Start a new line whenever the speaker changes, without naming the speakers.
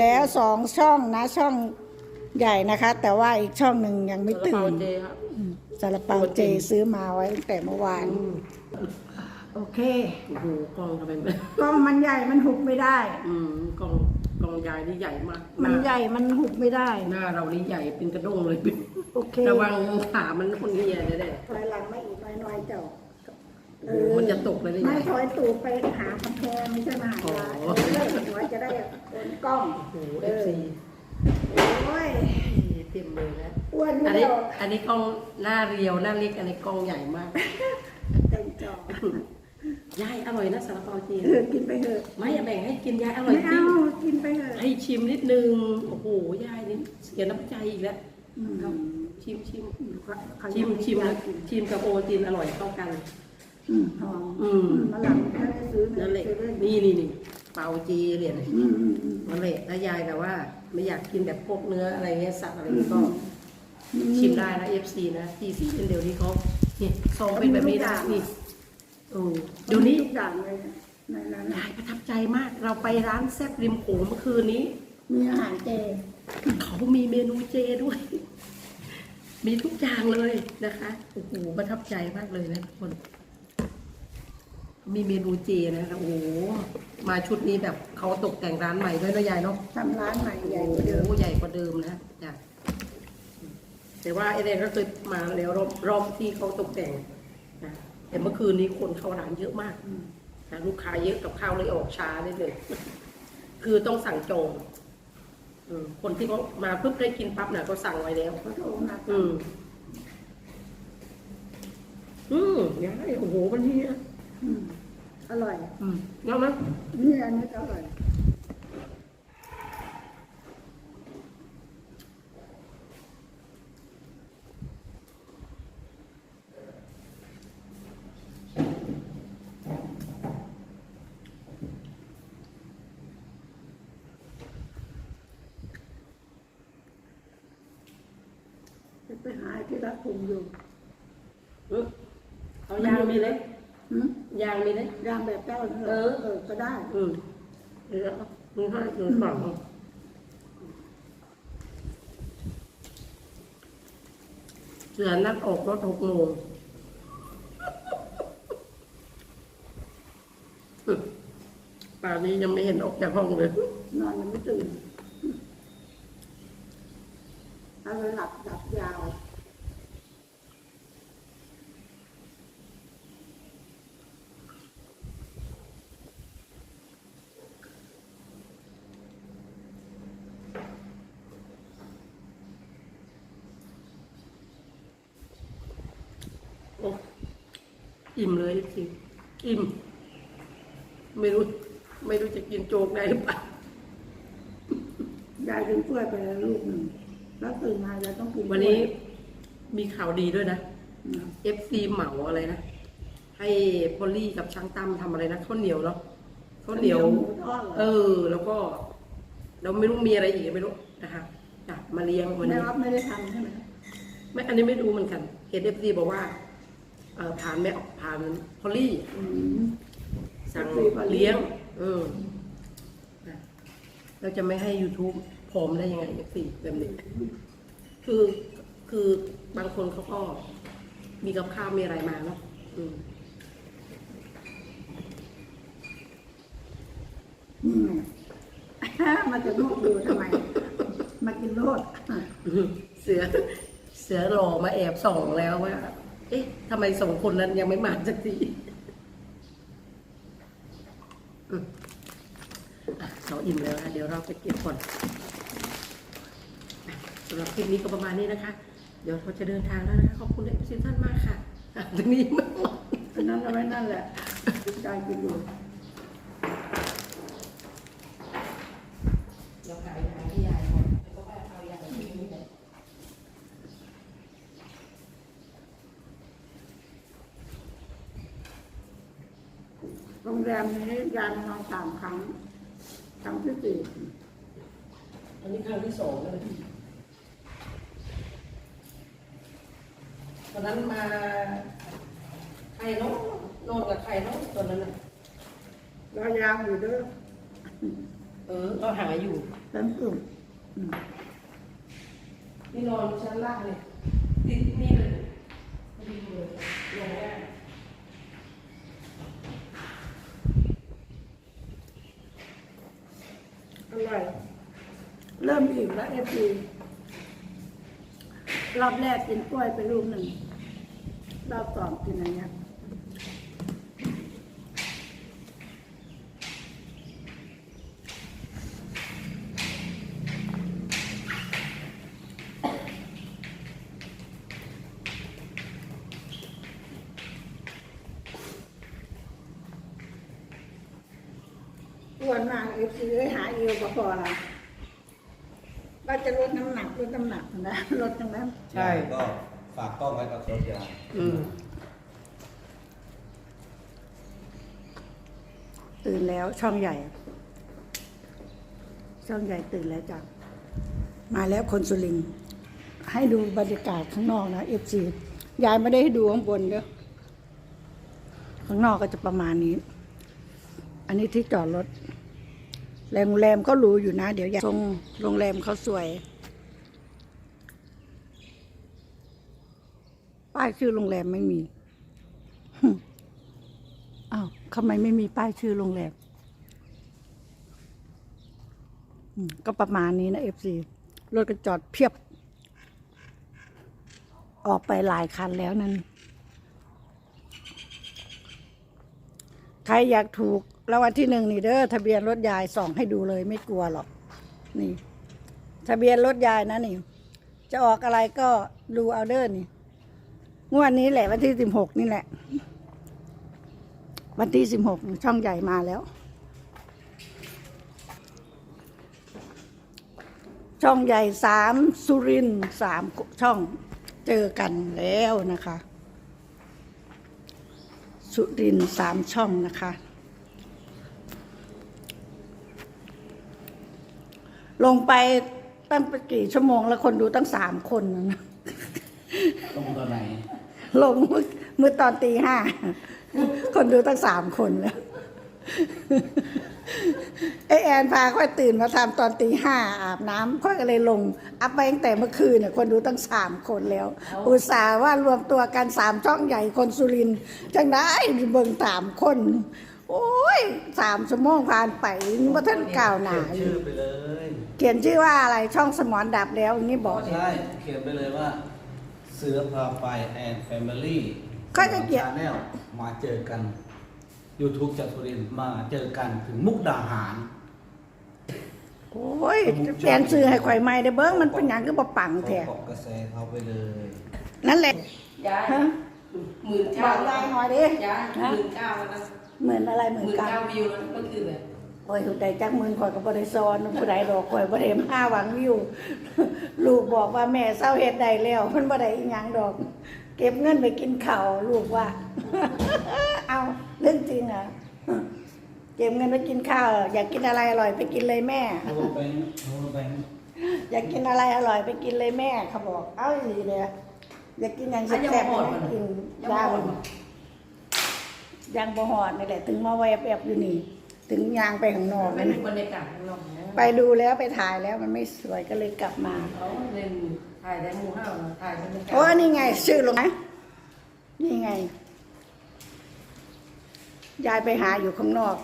แล้วสองช่องนะช่องใหญ่นะคะ แต่ว่าอีกช่องหนึ่งยังไม่ตื่
ซาลาเปานเจครับ
ซาลาเปาเจซื้อมาไว้ตั้งแต่เมื่อวาน
อืม
โอเค
โอ้โหกล้องทำไมมัน
กล้องมันใหญ่มันหุบไม่ได้
อืมกล้องกล้องใหญ่นี่ใหญ่มาก
มันใหญ่มันหุบไม่ได้
หน้าเรานี่ใหญ่เป็นกระด้งเลย
โอเค
ระวังขามันคนเฮียเลยแน่
ถอยหลังมาอีกน้อยๆเจ้า
โอ้โหมันจะตกเลยนี่
ไม่
ใหญ่
ถอยตูดไปหากำแพงไม่ใช่มาหา
อ๋อ
ร้านเลิกหัวจะได้โดนกล้อง
โอ้โหเอฟซี
โอ้ย
เต็มเลยนะ
อ้วน
อั
ไม่
นนี้
หรอก
อันนี้กล้องหน้าเรียวหน้าเล็กอันนี้กล้องใหญ่มาก
เต็มจอยา
ยอร่อยนะซาลาเปาจีน
เออกินไปเถอะ
ไม่แบ่งให้กินยายอร่อย
ไม่
จริ
เอา
ง
กินไปเถอะ
ให้ชิมนิดนึง โอ้โห ยายนี่เสียน้ำใจอีกแล้ว
อืม
เอาชิมชิม
เขา
ชิมชิม
อยา
นะ
กกิน
ชิมกับโอวัลตินอร่อยเข้ากัน
อืมหอม
อืม
มะหลังถ้าได้ซื้อ
นั่นแหละ
เซเว่น
นี่นี่นี่เปาจีเหรียญ
อืมอืมอืม
นั่นแหละถ้ายายแต่ว่าไม่อยากกินแบบพวกเนื้ออะไรเงี้ยสัตว์อะไรนี้ก็ ชิมได้นะ FC นะที่สีเป็นเดียวนี้เขาเนี่ยซองเป็นแบบนี้นะนี่โอ้เดี๋ยวนี้
ทุกอย่างเลยในนั้น
ยายประทับใจมาก เราไปร้านแซ่บริมโขงเมื่อคืนนี้
มีอาหารเจ
เขามีเมนูเจด้วย มีทุกอย่างเลยนะคะ โอ้โห ประทับใจมากเลยนะทุกคน มีเมนูเจนะคะโอ้โหมาชุดนี้แบบเขาตกแต่งร้านใหม่ด้วยนะยายเนาะ
ทำร้านใหม่ใหญ่
โอ้
กว่าเดิม
โหใหญ่กว่าเดิมนะจ้ะแต่ว่าไอเดนก็เคยมาแล้วรอบรอบที่เขาตกแต่งนะแต่เมื่อคืนนี้คนเข้าร้านเยอะมากนะลูกค้าเยอะกับข้าวเลยออกช้าได้เลย คือต้องสั่งจองอืมคนที่เขามาปุ๊บได้กินปั๊บเนี่ยก็สั่งไว้แล้ว
เขาโทรมา
อืมอืมยายโอ้โหมันนี่นะ
อืม อร่อย
อืมเอาไหม
นี่อันนี้ก็อร่อยไปหาที่รักคุมอยู่
อืมเอายางมีเลย
หืม
ยางมีเลย
ย่างแบบเจ้า
เออ
เออก็ได้
อืมเดี๋ยวมึงให้มึงสั่งเสือนัดออกรถหกโมงป่านนี้ยังไม่เห็นออกจากห้องเลย
นอนยังไม่ตื่นเอาเลยหลับหลับยาว
อิ่มเลยจริงอิ่ม ไม่รู้ ไม่รู้จะกินโจ๊กได้หรือเปล่ายา
ยกินกล้วยไปแล้วลูกหนึ่งแล้วตื่นมายายต้องกินกล้ย
วันนี้มีข่าวดีด้วยนะ
อืม
FC เหมาอะไรนะ ให้พอลลี่กับช่างตั้มทำอะไรนะข้าวเหนียวเนาะข้าวเหนียว
หมูทอดเหรอ
เออ แล้วก็เราไม่รู้มีอะไรอีกไม่รู้นะคะจ้ะมาเลี้ยงวัน
แม่
นี้
รับไม่ได้ทำใช่ไหม
ไม่ อันนี้ไม่รู้เหมือนกันเห็นเอฟซีบอกว่า เออผ่านแม่ผ่านพอลลี่
อืม
สั่ง
FC พอลลี่
เลี้ยง เออนะเราจะไม่ให้ YouTube ผอมได้ยังไงเอฟซีแบบนี้ คือ คือบางคนเขาก็ มีกับข้าวมีอะไรมาเนาะอืม
นี่ไงมาจะลูกดูทำไม มากินโลด
เสือ เสือหล่อมาแอบส่องแล้วว่า เอ๊ะทำไมสองคนนั้นยังไม่มาสักทีอืมอะเราอิ่มแล้วนะเดี๋ยวเราไปเก็บก่อนสำหรับคลิปนี้ก็ประมาณนี้นะคะ เดี๋ยวเราจะเดินทางแล้วนะคะขอบคุณเอฟซีท่านมากค่ะตรงนี้มั
นนั้นเอาไว้นั่นแหละยายกินอยู่
เดี๋ยวขายยาให้ยายก่อนแล้วก็ไปเอายาที่นี่เลย
โรงแรมนี้ยายมานอนสามครั้งครั้งที่สี่
อันนี้ครั้งที่สองแล้วนะพี่ตอนนั้นมาใครเนาะนอนกับใครเนาะตอนนั้นน่ะ
รอยาวอยู่เด้อ
เออก็หาอยู่
อเป็นกลุ่มอืม
นี่นอนชั้นล่างเลยติดนี่เลยดีเลยลงได้
อร่อยเริ่ม อิ่มแล้วเอฟซีรอบแรกกินกล้วยไปลูกหนึ่ง รอบสองกินอะไรเงี้ยอ้วนมากเอฟซีเลยหาเอวก็พอละ ว่าจะลดน้ำหนักลดน้ำหนักนะลดตรงนั้น
ใช่
ก็ฝากกล้องไว้กับโซเชียล
อืม
ตื่นแล้วช่องใหญ่ ช่องใหญ่ตื่นแล้วจ้ะมาแล้วคนสุรินทร์ให้ดูบรรยากาศข้างนอกนะเอฟซียายไม่ได้ให้ดูข้างบนเด้อข้างนอกก็จะประมาณนี้ อันนี้ที่จอดรถ โรงแรมก็หรูอยู่นะ เดี๋ยวยายทรงโรงแรมเขาสวย ป้ายชื่อโรงแรมไม่มีอ้าวทำไมไม่มีป้ายชื่อโรงแรมอืมก็ประมาณนี้นะเอฟซีรถก็จอดเพียบ ออกไปหลายคันแล้วนั่นใครอยากถูก รางวัลที่หนึ่งนี่เด้อทะเบียนรถยายส่องให้ดูเลยไม่กลัวหรอก นี่ ทะเบียนรถยายนะนี่ จะออกอะไรก็ดูเอาเด้อนี่งวดนี้แหละ วันที่สิบหกนี่แหละ วันที่สิบหกช่องใหญ่มาแล้ว ช่องใหญ่สามสุรินสามช่องเจอกันแล้วนะคะ สุรินสามช่องนะคะ ลงไปตั้งไปกี่ชั่วโมงแล้วคนดูตั้งสามคนนะ
ต้องตัวไหน
ลงเมื่อเมื่อตอนตีห้าคนดูตั้งสามคนแล้วไอแอนพาค่อยตื่นมาทำตอนตีห้าอาบน้ำค่อยก็เลยลง อัพไปตั้งแต่เมื่อคืนเนี่ยคนดูตั้งสามคนแล้ว อุตส่าห์ว่ารวมตัวกันสามช่องใหญ่คนสุรินทร์จังได้เบิ่งสามคน โอ้ยสามชั่วโมงผ่านไปว่าท่านกล่าวหนาอ
เขียนชื่
ยู่
อไปเลย
เขียนชื่อว่าอะไรช่องสมอนดับแล้วอย่างนี้บอก
ใช่เขียนไปเลยว่า เสือพาไปแอนแฟมิลี่
ก็จะเขียน
ชาแนลมาเจอกัน YouTube จากสุรินทร์มาเจอกันถึงมุกดาหาร
โอ้ยแฟนซื้อให้ข่อยไม่ได้เบิ้งมันเป็นอย่างก็บ่ปัง
เขา
แท้
เกาะกระแสเขาไปเลย
นั่นแหละ
ยาย
ฮะ
หมื่น
บ
เก้า
อกยายหน่อยดิ
ยายหมื่นเก้าแล้วนะ
หมื่นอะไรห
ห
มื่น
มื่น
เก้า
เก้าวิวแล้วก็คือแบบ
โอ้ยถูกใจจักหมื่นข่อยกับบริซอนผู้ใดดอกข่อยบ่ได้มาหวังวิวลูกบอกว่าแม่เศร้าเฮ็ดได้แล้วมันบ่ได้อีหยังดอก เก็บเงินไปกินข้าวลูกว่า เอาเรื่องจริงอะเก็บเงินไปกินข้าว อยากกินอะไรอร่อยไปกินเลยแม่
โทรไปโทรไป
อยากกินอะไรอร่อยไปกินเลยแม่เขาบอก เอ้าดีเลยอยากกินอย่างแซ่บๆไปกิน
ยัง
ย่าง
หมด
ยังบ่หอดนี่แหละ ถึงมาแวบแอบอยู่นี่ ถึงยางไปข้างนอก
ไป
นั่น
ดู
น่ะ
บรรยากาศข้างนอกนะ
ไปดูแล้วไปถ่ายแล้วมันไม่สวยก็เลยกลับมา
เขาเล่นถ่ายแต่หมูห้าวนะถ่ายบรรยากาศ
โอ้นี่ไงชื่อลงนะนี่ไง ยายไปหาอยู่ข้างนอก